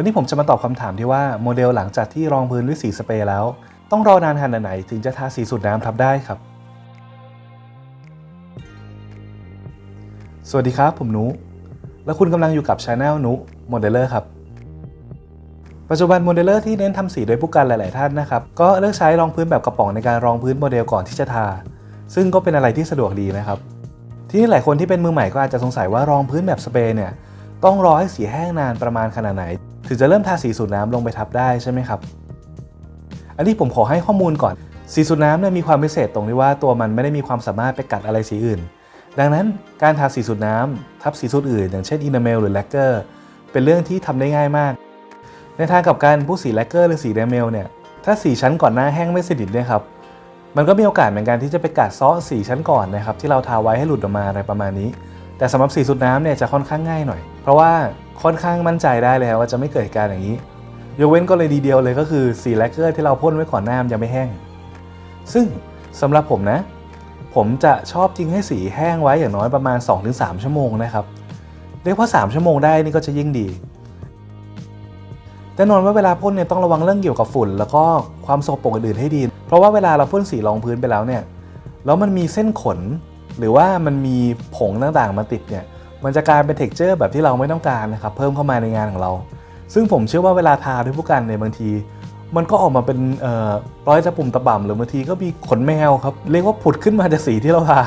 วันนี้ผมจะมาตอบคำถามที่ว่าโมเดลหลังจากที่รองพื้นด้วยสีสเปรย์แล้ว ต้องรอนานขนาดไหนถึงจะทาสีสูตรน้ำทับได้ครับ สวัสดีครับผมนุ และคุณกำลังอยู่กับช anel นุโมเดลเลอร์ครับ ปัจจุบันโมเดลเลอร์ที่เน้นทำสีโดยผู้กันหลาย ๆ ท่านนะครับ ก็เลือกใช้รองพื้นแบบกระป๋องในการรองพื้นโมเดลก่อนที่จะทา ซึ่งก็เป็นอะไรที่สะดวกดีนะครับ ทีนี้หลายคนที่เป็นมือใหม่ก็อาจจะสงสัยว่ารองพื้นแบบสเปรย์เนี่ยต้องรอให้สีแห้งนานประมาณขนาดไหน ถึงจะเริ่มทาสีสูตรน้ำลงไปทับได้ใช่ไหมครับ อันนี้ผมขอให้ข้อมูลก่อน สีสูตรน้ำเนี่ยมีความพิเศษตรงที่ว่าตัวมันไม่ได้มีความสามารถไปกัดอะไรสีอื่น ดังนั้นการทาสีสูตรน้ำทับสีสูตรอื่น อย่างเช่นอินาเมลหรือแลกเกอร์เป็นเรื่องที่ทำได้ง่ายมาก ในทางกับการผู้สีแลกเกอร์หรือสีอินาเมลเนี่ยถ้าสีชั้นก่อนหน้าแห้งไม่สนิทเนี่ยครับมันก็มีโอกาสเหมือนกันที่จะไปกัดซาะสีชั้นก่อนนะครับที่เราทาไว้ให้หลุดออกมาอะไรประมาณนี้ แต่สำหรับสีสูตรน้ำเนี่ยจะค่อนข้างง่ายหน่อย เพราะว่าค่อนข้างมั่นใจได้เลยว่าจะไม่เกิดเหตุการณ์อย่างนี้ ยกเว้นกรณีเดียวเลยก็คือสีแลกเกอร์ที่เราพ่นไว้ก่อนหน้ามันยังไม่แห้ง ซึ่งสำหรับผมนะ ผมจะชอบทิ้งให้สีแห้งไว้อย่างน้อยประมาณ 2-3 ชั่วโมงนะครับเรียกว่า 3 ชั่วโมงได้นี่ก็จะยิ่งดีแต่นอนว่าเวลาพ่นเนี่ยต้องระวังเรื่องเกี่ยวกับฝุ่น แล้วก็ความสกปรกอื่นๆให้ดี เพราะว่าเวลาเราพ่นสีรองพื้นไปแล้วเนี่ยแล้วมันมีเส้นขน หรือว่ามันมีผงต่างๆมาติดเนี่ยมันจะกลายเป็นเท็กเจอร์แบบที่เราไม่ต้องการนะครับเพิ่มเข้ามาในงานของเรา ซึ่งผมเชื่อว่าเวลาทาด้วยผู้กันในยบางที มันก็ออกมาเป็นร้อยตะปุ่มตะบ่ำหรือบางทีก็มีขนแมวครับ เรียกว่าผุดขึ้นมาจากสีที่เราทา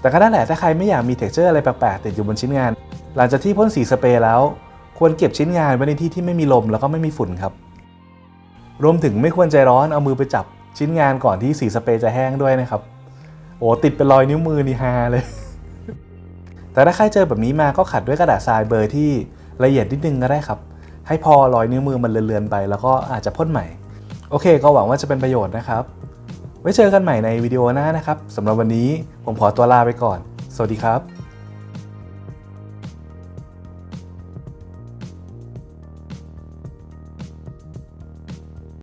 แต่ก็นั่นแหละถ้าใครไม่อยากมีเท็กเจอร์อะไรแปลกๆติดอยู่บนชิ้นงาน หลังจากที่พ่นสีสเปรย์แล้ว ควรเก็บชิ้นงานไว้ในที่ที่ไม่มีลมแล้วก็ไม่มีฝุ่นครับ รวมถึงไม่ควรใจร้อนเอามือไปจับ ชิ้นงานก่อนที่สีสเปรย์จะแห้งด้วยนะครับ โอ้ติดเป็นรอยนิ้วมือนี่ฮาเลย แต่ถ้าใครเจอแบบนี้มาก็ขัดด้วยกระดาษทรายเบอร์ที่ละเอียดนิดนึงก็ได้ครับ ให้พอรอยนิ้วมือมันเลือนๆไป แล้วก็อาจจะพ่นใหม่ โอเค ก็หวังว่าจะเป็นประโยชน์นะครับ ไว้เจอกันใหม่ในวิดีโอหน้านะครับสำหรับวันนี้ผมขอตัวลาไปก่อน สวัสดีครับ